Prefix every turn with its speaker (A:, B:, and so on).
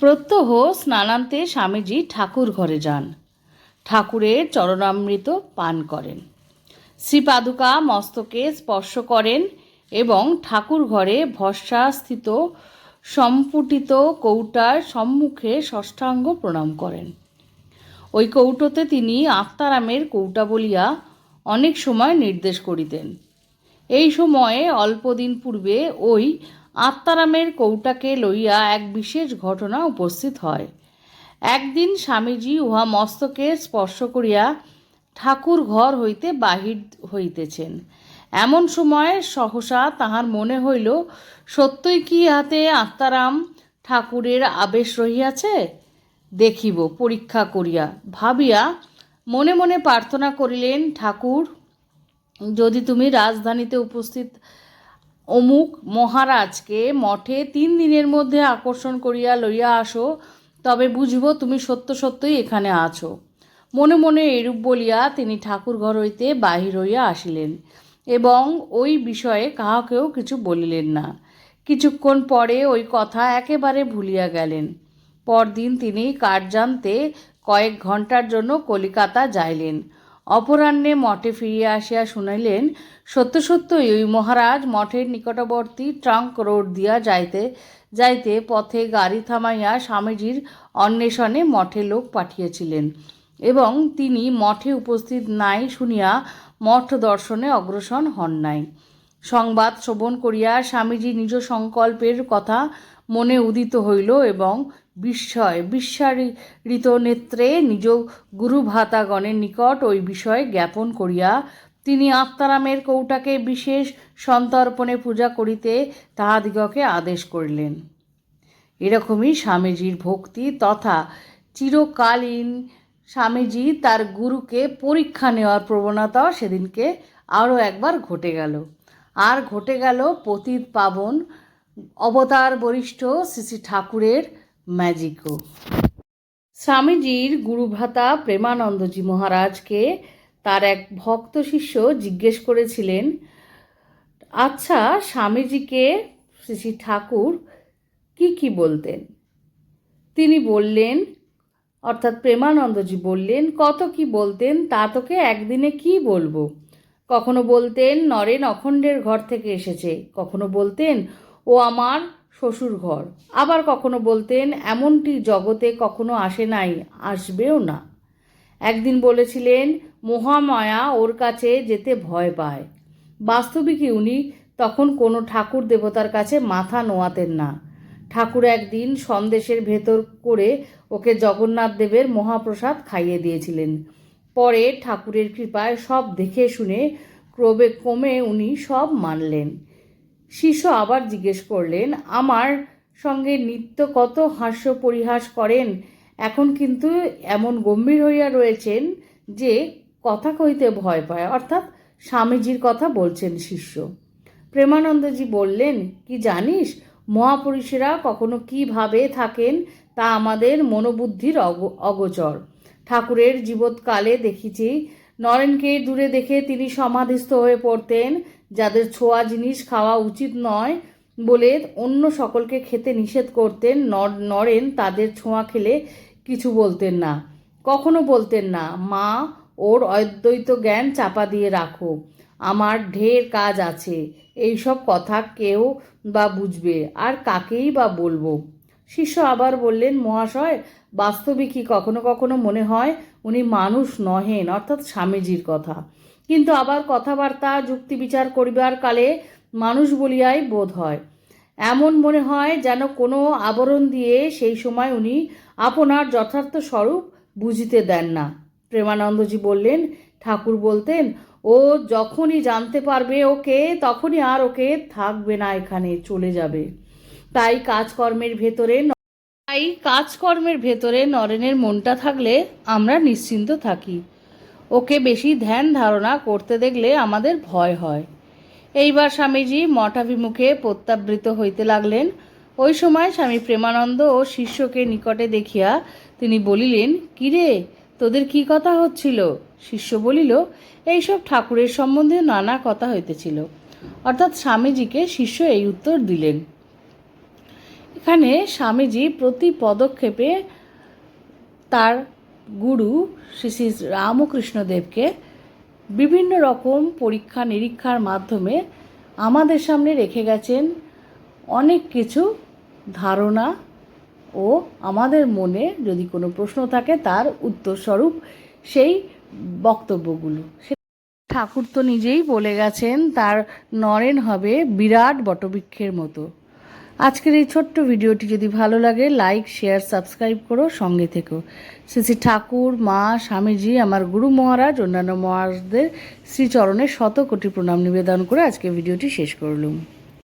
A: প্রত্যহ স্নানান্তে স্বামীজি ঠাকুর ঘরে যান। ঠাকুরের চরণামৃত পান করেন। শ্রীপাদুকা মস্তকে স্পর্শ করেন এবং ঠাকুর ঘরে ভস্মাস্থিত সম্পুটিত কৌটার সম্মুখে ষষ্ঠাঙ্গ প্রণাম করেন। ওই কৌটোতে তিনি আত্মারামের কৌটা বলিয়া অনেক সময় নির্দেশ করিতেন। এই সময়ে অল্পদিন পূর্বে ওই আত্মারামের কৌটাকে লইয়া এক বিশেষ ঘটনা উপস্থিত হয়। একদিন স্বামীজি উহা মস্তকে স্পর্শ করিয়া ঠাকুর ঘর হইতে বাহির হইতেছেন। এমন সময় সহসা তাহার মনে হইল, সত্যই কি হাতে আত্মারাম ঠাকুরের আবেশ রহিয়াছে? দেখিব, পরীক্ষা করিয়া। ভাবিয়া মনে মনে প্রার্থনা করিলেন, ঠাকুর, যদি তুমি রাজধানীতে উপস্থিত অমুক মহারাজকে মঠে তিন দিনের মধ্যে আকর্ষণ করিয়া লইয়া আসো, তবে বুঝব তুমি সত্য সত্যই এখানে আছো। মনে মনে এরূপ বলিয়া তিনি ঠাকুর ঘর হইতে বাহির হইয়া আসিলেন এবং ওই বিষয়ে কাহাকেও কিছু বলিলেন না। কিছুক্ষণ পরে ওই কথা একেবারে ভুলিয়া গেলেন। পরদিন তিনি কার্যান্তে কয়েক ঘণ্টার জন্য কলিকাতা যাইলেন। অপরাহ্নে মঠে ফিরিয়া আসিয়া শুনাইলেন, সত্য সত্যই ওই মহারাজ মঠের নিকটবর্তী ট্রাঙ্ক রোড দিয়া যাইতে যাইতে পথে গাড়ি থামাইয়া স্বামীজির অন্বেষণে মঠে লোক পাঠিয়েছিলেন এবং তিনি মঠে উপস্থিত নাই শুনিয়া মঠ দর্শনে অগ্রসর হন নাই। সংবাদ শ্রবণ করিয়া স্বামীজি নিজ সংকল্পের কথা মনে উদিত হইল এবং বিস্ময় বিশ্বারিত নেত্রে নিজ গুরু ভাতাগণের নিকট ওই বিষয় জ্ঞাপন করিয়া তিনি আত্মারামের কৌটাকে বিশেষ সন্তর্পণে পূজা করিতে তাহাদিগকে আদেশ করিলেন। এরকমই স্বামীজির ভক্তি তথা চিরকালীন স্বামীজি তার গুরুকে পরীক্ষা নেওয়ার প্রবণতা সেদিনকে আরও একবার ঘটে গেল। আর ঘটে গেল পতিত পাবন অবতার বরিষ্ঠ শ্রী শ্রী ঠাকুরের ম্যাজিকও স্বামীজির গুরুভ্রাতা প্রেমানন্দজি মহারাজকে তার এক ভক্ত শিষ্য জিজ্ঞেস করেছিলেন আচ্ছা স্বামীজিকে শ্রী শ্রী ঠাকুর কি কি বলতেন? তিনি বললেন, অর্থাৎ প্রেমানন্দজি বললেন, কত কি বলতেন তা তোকে একদিনে কি বলব? কখনো বলতেন, নরেন অখণ্ডের ঘর থেকে এসেছে। কখনো বলতেন ও আমার শ্বশুর ঘর আবার কখনো বলতেন, এমনটি জগতে কখনো আসে নাই, আসবেও না। একদিন বলেছিলেন, মহামায়া ওর কাছে যেতে ভয় পায়। বাস্তবিকই উনি তখন কোনো ঠাকুর দেবতার কাছে মাথা নোয়াতেন না। ঠাকুর একদিন সন্দেশের ভেতর করে ওকে জগন্নাথ দেবের মহাপ্রসাদ খাইয়ে দিয়েছিলেন। পরে ঠাকুরের কৃপায় সব দেখে শুনে ক্রমে ক্রমে উনি সব মানলেন। শিষ্য আবার জিজ্ঞেস করলেন, আমার সঙ্গে নিত্য কত হাস্য পরিহাস করেন? এখন কিন্তু এমন গম্ভীর হইয়া রয়েছেন যে কথা কইতে ভয় পায়। অর্থাৎ স্বামীজির কথা বলছেন শিষ্য। প্রেমানন্দজি বললেন, কি জানিস, মহাপুরুষেরা কখনো কীভাবে থাকেন তা আমাদের মনোবুদ্ধির অগ, অগোচর। ঠাকুরের জীবৎকালে দেখেছি, নরেনকে দূরে দেখে তিনি সমাধিস্থ হয়ে পড়তেন। যাদের ছোঁয়া জিনিস খাওয়া উচিত নয় বলে অন্য সকলকে খেতে নিষেধ করতেন নরেন তাদের ছোঁয়া খেলে কিছু বলতেন না। কখনো বলতেন না, মা, ওর অদ্বৈত জ্ঞান চাপা দিয়ে রাখো, আমার ঢের কাজ আছে, এইসব কথা কেউ বা বুঝবে, আর কাকেই বা বলব? শিষ্য আবার বললেন, মহাশয়, বাস্তবিকই কখনো কখনো মনে হয় উনি মানুষ নহেন, অর্থাৎ স্বামীজির কথা। কিন্তু আবার কথাবার্তা, যুক্তি বিচার করিবার কালে মানুষ বলিয়াই বোধ হয়। এমন মনে হয় যেন কোনো আবরণ দিয়ে সেই সময় উনি আপনার যথার্থ স্বরূপ বুঝিতে দেন না। প্রেমানন্দজি বললেন, ঠাকুর বলতেন, ও যখনই জানতে পারবে ওকে, তখনই আর ওকে থাকবে না এখানে, চলে যাবে। তাই কাজকর্মের ভেতরে তাই কাজকর্মের ভেতরে নরেনের মনটা থাকলে আমরা নিশ্চিন্ত থাকি। ওকে বেশি ধ্যান ধারণা করতে দেখলে আমাদের ভয় হয়। এইবার স্বামীজি মঠাভিমুখে প্রত্যাবৃত হইতে লাগলেন। ওই সময় স্বামী প্রেমানন্দ ও শিষ্যকে নিকটে দেখিয়া তিনি বলিলেন, কিরে, তোদের কি কথা হচ্ছিল? শিষ্য বলিল, এইসব ঠাকুরের সম্বন্ধে নানা কথা হইতেছিল। অর্থাৎ স্বামীজিকে শিষ্য এই উত্তর দিলেন। এখানে স্বামীজি প্রতি পদক্ষেপে তার গুরু শ্রী শ্রী রামকৃষ্ণদেবকে বিভিন্ন রকম পরীক্ষা নিরীক্ষার মাধ্যমে আমাদের সামনে রেখে গেছেন। অনেক কিছু ধারণা ও আমাদের মনে যদি কোনো প্রশ্ন থাকে, তার উত্তরস্বরূপ সেই বক্তব্যগুলো। ঠাকুর তো নিজেই বলে গেছেন, তার নরেন হবে বিরাট বটবৃক্ষের মতো। আজকের এই ছোট্ট ভিডিওটি যদি ভালো লাগে লাইক শেয়ার সাবস্ক্রাইব করো, সঙ্গে থেকো। শ্রী শ্রী ঠাকুর, মা, স্বামীজি, আমার গুরু মহারাজ, অন্যান্য মহারাজদের শ্রীচরণে শত কোটি প্রণাম নিবেদন করে আজকে ভিডিওটি শেষ করলুম।